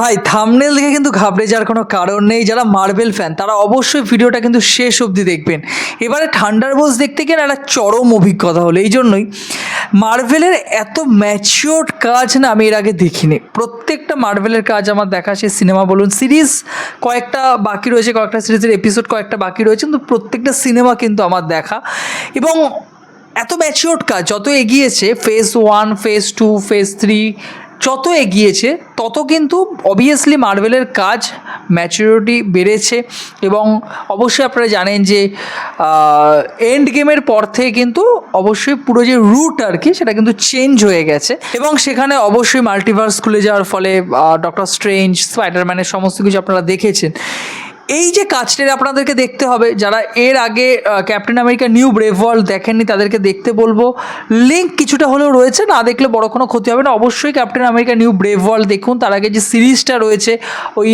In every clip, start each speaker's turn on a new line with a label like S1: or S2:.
S1: ভাই থামনেল দেখে কিন্তু ঘাবড়ে যাওয়ার কোনো কারণ নেই। যারা মার্বেল ফ্যান তারা অবশ্যই ভিডিওটা কিন্তু শেষ অবধি দেখবেন। এবারে ঠান্ডার বোস দেখতে না একটা চরম অভিজ্ঞতা হলো। এই জন্যই মার্ভেলের এত ম্যাচিওর্ড কাজ না আমি এর আগে দেখিনি। প্রত্যেকটা মার্ভেলের কাজ আমার দেখা সে সিনেমা বলুন, সিরিজ কয়েকটা বাকি রয়েছে, কয়েকটা সিরিজের এপিসোড কয়েকটা বাকি রয়েছে, কিন্তু প্রত্যেকটা সিনেমা কিন্তু আমার দেখা। এবং এত ম্যাচিওর্ড কাজ, যত এগিয়েছে phase one phase two phase three যত এগিয়েছে, তত কিন্তু অবভিয়াসলি মার্বেলের কাজ ম্যাচুরিটি বেড়েছে এবং অবশ্যই আপনারা জানেন যে এন্ড গেমের পর থেকে কিন্তু অবশ্যই পুরো যে রুট আর কি, সেটা কিন্তু চেঞ্জ হয়ে গেছে এবং সেখানে অবশ্যই মাল্টিভার্স খুলে যাওয়ার ফলে ডক্টর স্ট্রেঞ্জ স্পাইডারম্যানের সমস্ত কিছু আপনারা দেখেছেন। এই যে কাজটা আপনাদেরকে দেখতে হবে, যারা এর আগে Captain America New Brave World দেখেননি, তাদেরকে দেখতে বলব। লিঙ্ক কিছুটা হলেও রয়েছে, না দেখলে বড় কোনো ক্ষতি হবে না। অবশ্যই Captain America New Brave World দেখুন, তার আগে যে সিরিজটা রয়েছে, ওই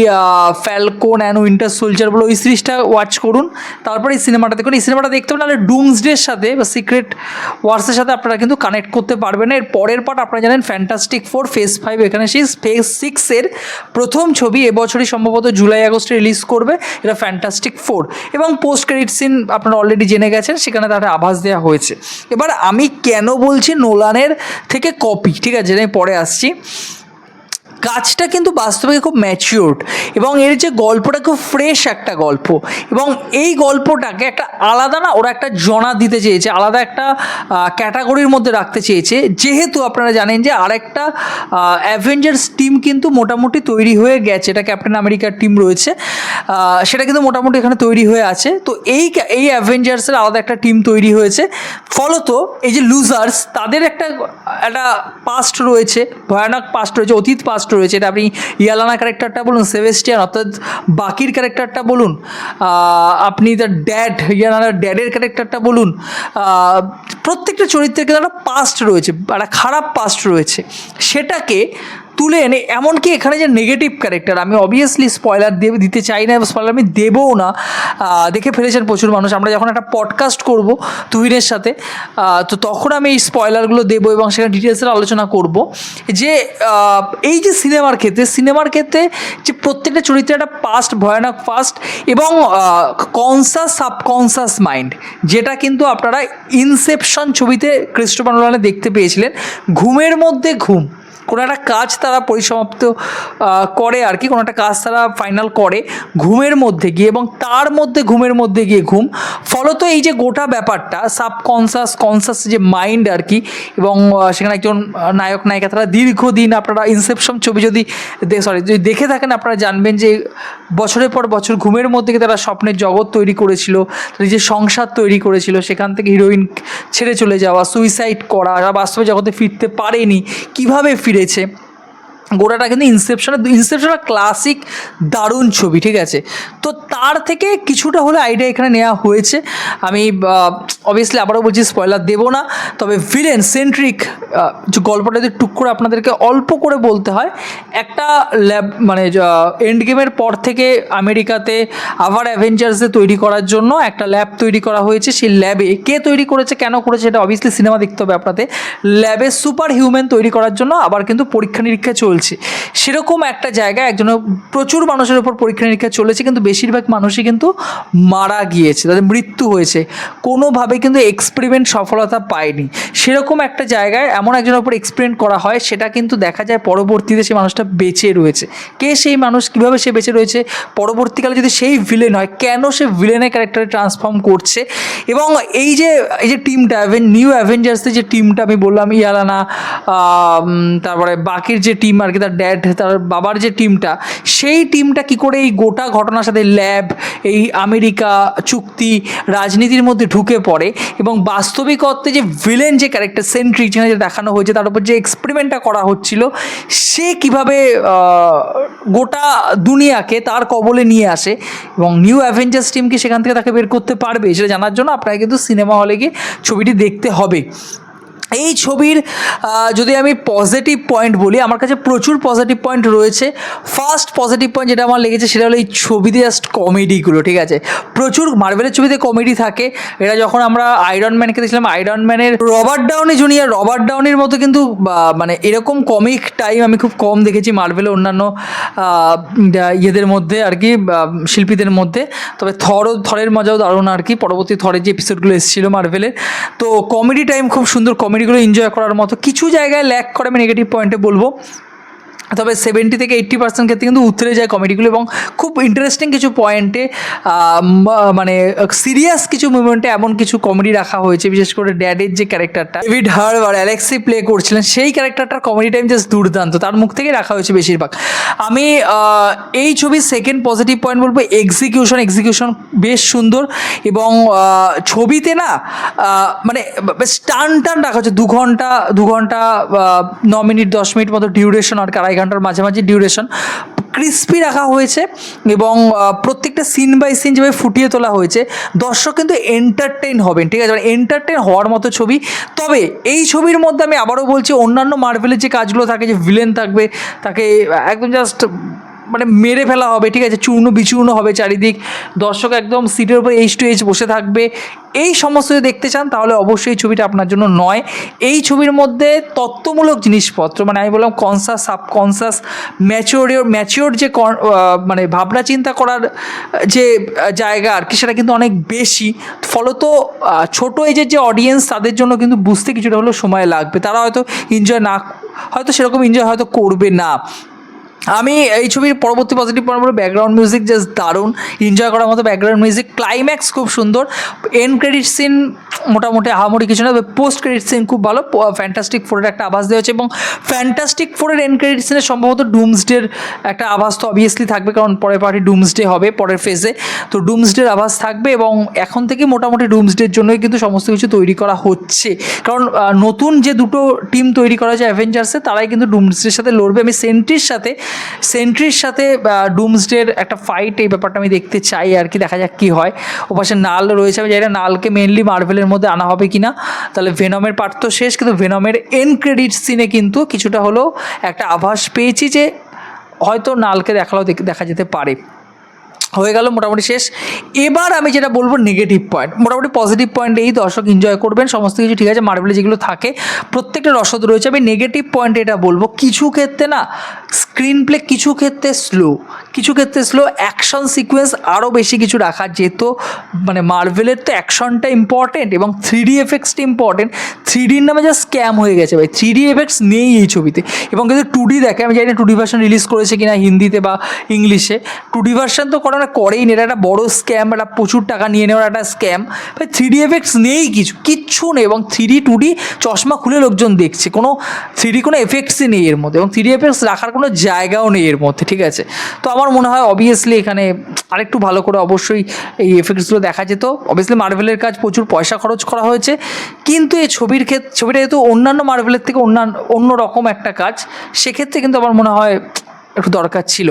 S1: ফ্যালকোন অ্যান্ড উইন্টার সোলজার বলে ওই সিরিজটা ওয়াচ করুন। তারপরে এই সিনেমাটা দেখুন। এই সিনেমাটা দেখতে হবে নাহলে ডুমসডের সাথে বা সিক্রেট ওয়ার্সের সাথে আপনারা কিন্তু কানেক্ট করতে পারবেন। না এর পরের পার্ট আপনারা জানেন ফ্যান্টাস্টিক ফোর ফেস ফাইভ এখানে সেই ফেস সিক্সের প্রথম ছবি এবছরই সম্ভবত জুলাই আগস্টে রিলিজ করবে। এটা ফ্যান্টাস্টিক ফোর এবং পোস্ট ক্রেডিট সিন আপনারা অলরেডি জেনে গেছেন, সেখানে তাদের আভাস দেওয়া হয়েছে। এবার আমি কেন বলছি নোলানের থেকে কপি ঠিক আছে? আমি পরে আসছি। কাজটা কিন্তু বাস্তবে খুব ম্যাচিওর্ড এবং এর যে গল্পটা খুব ফ্রেশ একটা গল্প এবং এই গল্পটাকে একটা আলাদা না ওরা একটা জনা দিতে চেয়েছে, আলাদা একটা ক্যাটাগরির মধ্যে রাখতে চেয়েছে। যেহেতু আপনারা জানেন যে আরেকটা অ্যাভেঞ্জার্স টিম কিন্তু মোটামুটি তৈরি হয়ে গেছে এটা ক্যাপ্টেন আমেরিকার টিম রয়েছে সেটা কিন্তু মোটামুটি এখানে তৈরি হয়ে আছে। তো এই এই অ্যাভেঞ্জার্সের আলাদা একটা টিম তৈরি হয়েছে। ফলত এই যে লুজার্স তাদের একটা একটা পাস্ট রয়েছে, ভয়ানক পাস্ট রয়েছে, অতীত পাস্ট রয়েছে। এটা আপনি ইয়ালানা ক্যারেক্টারটা বলুন সেভেস্টিয়ান অর্থাৎ বাকির ক্যারেক্টারটা বলুন আপনি দ্য ড্যাড ইয়ালানা ড্যাডের ক্যারেক্টারটা বলুন প্রত্যেকটা চরিত্রের কিন্তু একটা পাস্ট রয়েছে, একটা খারাপ পাস্ট রয়েছে। সেটাকে তুলে এনে, এমনকি এখানে যে নেগেটিভ ক্যারেক্টার আমি অবভিয়াসলি স্পয়লার দেব দিতে চাই না স্পয়লার আমি দেবও না দেখে ফেলেছেন প্রচুর মানুষ। আমরা যখন একটা পডকাস্ট করব তুহিনের সাথে তো তখন আমি এই স্পয়লারগুলো দেবো এবং সেখানে ডিটেলসের আলোচনা করব। যে এই যে সিনেমার ক্ষেত্রে সিনেমার ক্ষেত্রে যে প্রত্যেকটা চরিত্রে একটা পাস্ট ভয়ানক ফাস্ট এবং কনসাস সাবকনসাস মাইন্ড যেটা কিন্তু আপনারা ইনসেপশন ছবিতে ক্রিস্টোফার দেখতে পেয়েছিলেন। ঘুমের মধ্যে ঘুম। কোনো একটা কাজ তারা পরিসমাপ্ত করে আর কি, কোনো একটা কাজ তারা ফাইনাল করে ঘুমের মধ্যে গিয়ে এবং তার মধ্যে ঘুমের মধ্যে গিয়ে ঘুম। ফলত এই যে গোটা ব্যাপারটা সাবকনসাস কনসাস যে মাইন্ড আর কি, এবং সেখানে একজন নায়ক, নায়িকা, তারা দীর্ঘদিন আপনারা ইনসেপশন ছবি যদি সরি যদি দেখে থাকেন, আপনারা জানবেন যে বছরের পর বছর ঘুমের মধ্যে গিয়ে তারা স্বপ্নের জগৎ তৈরি করেছিল নিজের সংসার তৈরি করেছিল, সেখান থেকে হিরোইন ছেড়ে চলে যাওয়া সুইসাইড করা বাস্তবে জগতে ফিরতে পারেনি। কীভাবে ফিরেছে গোটাটা কিন্তু ইনসেপশনের ইনসেপশনের ক্লাসিক দারুণ ছবি, ঠিক আছে? তো তার থেকে কিছুটা হলে আইডিয়া এখানে নেওয়া হয়েছে। আমি অবভিয়াসলি আবারও বলছি স্পয়লার দেবো না, তবে ভিলেন সেন্ট্রিক যে গল্পটা যদি টুক করে আপনাদেরকে অল্প করে বলতে হয়, একটা ল্যাব মানে এন্ড গেমের পর থেকে আমেরিকাতে আবার অ্যাভেঞ্জার্সে তৈরি করার জন্য একটা ল্যাব তৈরি করা হয়েছে। সেই ল্যাবে কে তৈরি করেছে, কেন করেছে এটা অবভিয়াসলি সিনেমা দেখতে হবে আপনাদের। ল্যাবে সুপার হিউম্যান তৈরি করার জন্য আবার কিন্তু পরীক্ষা নিরীক্ষা চলছে। সেরকম একটা জায়গায় একজন প্রচুর মানুষের উপর পরীক্ষা নিরীক্ষা চলেছে, কিন্তু বেশিরভাগ মানুষই কিন্তু মারা গিয়েছে, তাদের মৃত্যু হয়েছে। কোনোভাবে কিন্তু এক্সপেরিমেন্ট সফলতা পায়নি। সেরকম একটা জায়গায় এমন একজনের উপর এক্সপেরিমেন্ট করা হয়, সেটা কিন্তু দেখা যায় পরবর্তীতে সেই মানুষটা বেঁচে রয়েছে। কে সেই মানুষ, কীভাবে সে বেঁচে রয়েছে, পরবর্তীকালে যদি সেই ভিলেন হয়, কেন সে ভিলেনের ক্যারেক্টারে ট্রান্সফর্ম করছে? এবং এই যে এই যে টিমটা নিউ অ্যাভেঞ্জার্সের যে টিমটা আমি বললাম, ইয়ালানা তারপরে বাকির যে টিম আর কি তার ড্যাড তার বাবার যে টিমটা সেই টিমটা কি করে এই গোটা ঘটনার সাথে ল্যাব এই আমেরিকা চুক্তি, রাজনীতির মধ্যে ঢুকে পড়ে এবং বাস্তবিক অর্থে যে ভিলেন যে ক্যারেক্টার সেন্ট্রিক যেখানে যে দেখানো হয়েছে, তার উপর যে এক্সপেরিমেন্টটা করা হচ্ছিল, সে কীভাবে গোটা দুনিয়াকে তার কবলে নিয়ে আসে এবং নিউ অ্যাভেঞ্জার্স টিমকে সেখান থেকে তাকে বের করতে পারবে, সেটা জানার জন্য আপনাকে কিন্তু সিনেমা হলে গিয়ে ছবিটি দেখতে হবে। এই ছবির যদি আমি পজিটিভ পয়েন্ট বলি, আমার কাছে প্রচুর পজিটিভ পয়েন্ট রয়েছে। ফার্স্ট পজিটিভ পয়েন্ট যেটা আমার লেগেছে, সেটা হলো এই ছবিতে জাস্ট কমেডিগুলো ঠিক আছে? প্রচুর মার্বেলের ছবিতে কমেডি থাকে। এটা যখন আমরা আয়রন ম্যানকে দেখছিলাম আয়রন ম্যানের রবার্ট ডাউনি জুনিয়র রবার্ট ডাউনির মতো কিন্তু মানে এরকম কমিক টাইম আমি খুব কম দেখেছি মার্বেলের অন্যান্য ইয়েদের মধ্যে আর কি শিল্পীদের মধ্যে। তবে থরও থরের মজাও দারুণ আর কি। পরবর্তী থরের যে এপিসোডগুলো এসেছিল মার্বেলের তো কমেডি টাইম খুব সুন্দর কমেডিগুলো এনজয় করার মতো কিছু জায়গায় ল্যাক করে আমি নেগেটিভ পয়েন্টে বলব। তবে সেভেন্টি থেকে এইট্টি পার্সেন্ট ক্ষেত্রে কিন্তু উতরে যায় কমেডিগুলো এবং খুব ইন্টারেস্টিং কিছু পয়েন্টে মানে সিরিয়াস কিছু মুভমেন্টে এমন কিছু কমেডি রাখা হয়েছে, বিশেষ করে ড্যাডের যে ক্যারেক্টারটা ডেভিড হার্ভ আর অ্যালেক্সি প্লে করছিলেন, সেই ক্যারেক্টারটার কমেডি টাইম জাস্ট দুর্দান্ত, তার মুখ থেকে রাখা হয়েছে বেশিরভাগ। আমি এই ছবির সেকেন্ড পজিটিভ পয়েন্ট বলব এক্সিকিউশন এক্সিকিউশন বেশ সুন্দর এবং ছবিতে না মানে টান টান রাখা হচ্ছে দু ঘণ্টা দু ঘণ্টা ন মিনিট, দশ মিনিট মতো ডিউরেশন আর কি আড়াই ঘণ্টার মাঝামাঝি ডিউরেশন ক্রিস্পি রাখা হয়েছে এবং প্রত্যেকটা সিন বাই সিন যেভাবে ফুটিয়ে তোলা হয়েছে, দর্শক কিন্তু এন্টারটেইন হবেন, ঠিক আছে? মানে এন্টারটেইন হওয়ার মতো ছবি। তবে এই ছবির মধ্যে আমি আবারও বলছি, অন্যান্য মার্ভেলের যে কাজগুলো থাকে, যে ভিলেন থাকবে, তাকে একদম জাস্ট মানে মেরে ফেলা হবে, ঠিক আছে? চূর্ণ বিচূর্ণ হবে চারিদিক। দর্শক একদম সিটের উপর এইচ টু এইচ বসে থাকবে। এই সমস্ত যদি দেখতে চান, তাহলে অবশ্যই ছবিটা আপনার জন্য নয়। এই ছবির মধ্যে তত্ত্বমূলক জিনিসপত্র মানে আমি বললাম কনসাস সাবকনসাস ম্যাচিওর ম্যাচিওর যে মানে ভাবনা চিন্তা করার যে জায়গা আর কি, সেটা কিন্তু অনেক বেশি। ফলত ছোট এজের যে অডিয়েন্স তাদের জন্য কিন্তু বুঝতে কিছুটা হলেও সময় লাগবে। তারা হয়তো এনজয় না, হয়তো সেরকম এনজয় হয়তো করবে না। আমি এই ছবির পরবর্তী পজিটিভ পয়েন্ট বলব ব্যাকগ্রাউন্ড মিউজিক জাস্ট দারুণ। এনজয় করার মতো ব্যাকগ্রাউন্ড মিউজিক ক্লাইম্যাক্স খুব সুন্দর। এন্ড ক্রেডিট সিন মোটামুটি আহামরি কিছু না পোস্ট ক্রেডিট সিন খুব ভালো। ফ্যান্টাস্টিক ফোরের একটা আভাস দেওয়া হচ্ছে এবং ফ্যান্টাস্টিক ফোরের এন্ড ক্রেডিট সিনে সম্ভবত ডুমসডের একটা আভাস তো অবভিয়াসলি থাকবে, কারণ পরের পার্টি ডুমসডে হবে পরের ফেজে তো ডুমসডের আভাস থাকবে এবং এখন থেকে মোটামুটি ডুমসডের জন্যই কিন্তু সমস্ত কিছু তৈরি করা হচ্ছে। কারণ নতুন যে দুটো টিম তৈরি করা হয়েছে অ্যাভেঞ্জার্সে তারাই কিন্তু ডুমসডের সাথে লড়বে। আমি সেন্ট্রির সাথে সেন্ট্রির সাথে ডুমসডের একটা ফাইট এই ব্যাপারটা আমি দেখতে চাই আর কি, দেখা যাক কী হয়। ও পাশে নাল রয়েছে, আমি জানি নালকে মেনলি মার্ভেলের মধ্যে আনা হবে কি না তাহলে ভেনমের পার্ট তো শেষ, কিন্তু ভেনমের এন ক্রেডিট সিনে কিন্তু কিছুটা হলেও একটা আভাস পেয়েছি যে হয়তো নালকে দেখালেও দেখা যেতে পারে। হয়ে গেল মোটামুটি শেষ। এবার আমি যেটা বলব নেগেটিভ পয়েন্ট মোটামুটি পজিটিভ পয়েন্ট এই দর্শক এনজয় করবেন, সমস্ত কিছু ঠিক আছে মার্বেলে যেগুলো থাকে, প্রত্যেকটা রসদ রয়েছে। আমি নেগেটিভ পয়েন্ট এটা বলব, কিছু ক্ষেত্রে না স্ক্রিন প্লে কিছু ক্ষেত্রে স্লো কিছু ক্ষেত্রে স্লো অ্যাকশন সিকোয়েন্স আরও বেশি কিছু রাখা যেত মানে মার্ভেলের তো অ্যাকশনটা ইম্পর্টেন্ট এবং থ্রি ডি এফেক্টসটা ইম্পর্টেন্ট থ্রি ডির নামে যা স্ক্যাম হয়ে গেছে ভাই। থ্রি ডি এফেক্টস নেই এই ছবিতে। এবং কিন্তু টু ডি দেখে, আমি জানি না টু ডি ভার্সন রিলিজ করেছে কিনা হিন্দিতে বা ইংলিশে। টু ডি ভার্সন তো করা করেই না, এটা একটা বড় স্ক্যাম একটা প্রচুর টাকা নিয়ে নেওয়ার একটা স্ক্যাম ভাই থ্রি ডি এফেক্টস নেই কিছু, কিচ্ছু নেই এবং থ্রি ডি টু ডি চশমা খুলে লোকজন দেখছে। কোনো থ্রি ডি কোনো এফেক্টসই নেই এর মধ্যে এবং থ্রি ডি এফেক্টস রাখার কোনো জায়গাও নেই এর মধ্যে, ঠিক আছে? তো আমার মনে হয় অবভিয়াসলি এখানে আরেকটু ভালো করে অবশ্যই এই এফেক্টসগুলো দেখা যেত। অবভিয়াসলি মার্ভেলের কাজ প্রচুর পয়সা খরচ করা হয়েছে। কিন্তু এই ছবির ক্ষেত্রে ছবিটা যেহেতু অন্যান্য মার্ভেলের থেকে অন্যান্য অন্য রকম একটা কাজ, সেক্ষেত্রে কিন্তু আমার মনে হয় একটু দরকার ছিল।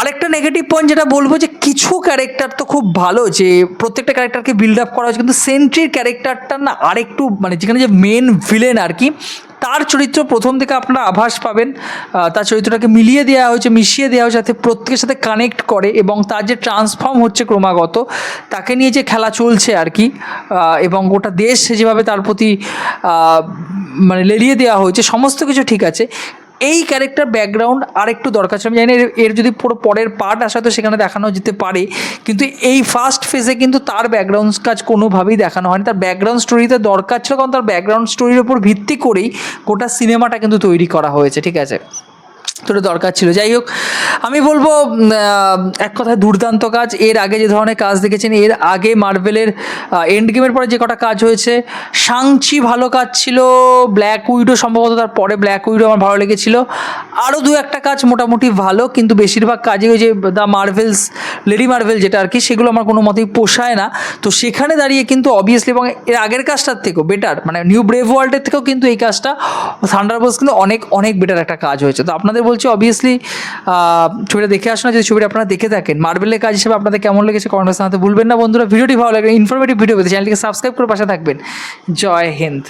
S1: আরেকটা নেগেটিভ পয়েন্ট যেটা বলব যে কিছু ক্যারেক্টার তো খুব ভালো যে প্রত্যেকটা ক্যারেক্টারকে বিল্ড আপ করা হয়েছে, কিন্তু সেন্ট্রির ক্যারেক্টারটা না আরেকটু মানে যেখানে যে মেন ভিলেন আর কি তার চরিত্র প্রথম থেকে আপনারা আভাস পাবেন। তার চরিত্রটাকে মিলিয়ে দেওয়া হয়েছে, মিশিয়ে দেওয়া হয়েছে, যাতে প্রত্যেকের সাথে কানেক্ট করে এবং তার যে ট্রান্সফর্ম হচ্ছে ক্রমাগত, তাকে নিয়ে যে খেলা চলছে আর কি এবং গোটা দেশ যেভাবে তার প্রতি মানে লেলিয়ে দেওয়া হয়েছে, সমস্ত কিছু ঠিক আছে। এই ক্যারেক্টার ব্যাকগ্রাউন্ড আর একটু দরকার ছিল। আমি জানি এর- যদি পুরো পরের পার্ট আসে তো সেখানে দেখানো যেতে পারে। কিন্তু এই ফার্স্ট ফেজে কিন্তু তার ব্যাকগ্রাউন্ড কাজ কোনোভাবেই দেখানো হয়নি। তার ব্যাকগ্রাউন্ড স্টোরিতে দরকার ছিল, কারণ তার ব্যাকগ্রাউন্ড স্টোরির উপর ভিত্তি করেই গোটা সিনেমাটা কিন্তু তৈরি করা হয়েছে, ঠিক আছে? তো এটা দরকার ছিল। যাই হোক, আমি বলব এক কথায় দুর্দান্ত কাজ। এর আগে যে ধরনের কাজ দেখেছেন, এর আগে মার্বেলের এন্ড গেমের পরে যে কটা কাজ হয়েছে, সাংচি ভালো কাজ ছিল, ব্ল্যাক উইডো সম্ভবত তার পরে ব্ল্যাক উইডো আমার ভালো লেগেছিল। আরও দু একটা কাজ মোটামুটি ভালো, কিন্তু বেশিরভাগ কাজে ওই যে দ্য মার্ভেলস, লেডি মার্ভেল যেটা আর কি, সেগুলো আমার কোনো মতেই পোষায় না। তো সেখানে দাঁড়িয়ে কিন্তু অবভিয়াসলি এবং এর আগের কাজটার থেকেও বেটার মানে নিউ ব্রেভ ওয়ার্ল্ডের থেকেও কিন্তু এই কাজটা থান্ডারবোল্টস কিন্তু অনেক অনেক বেটার একটা কাজ হয়েছে। তো আপনাদের বলছি অবভিয়াসলি ছবিটা দেখে আসুন যদি ছবিটা আপনারা দেখে থাকেন। মার্বেলের কাজ হিসেবে আপনাদের কেমন লেগেছে কমেন্ট জানাতে ভুলবেন না বন্ধুরা। ভিডিওটি ভালো লাগে ইনফরমেটিভ ভিডিও পেতে চ্যানেলটিকে সাবস্ক্রাইব করে পাশে থাকবেন। জয় হিন্দ।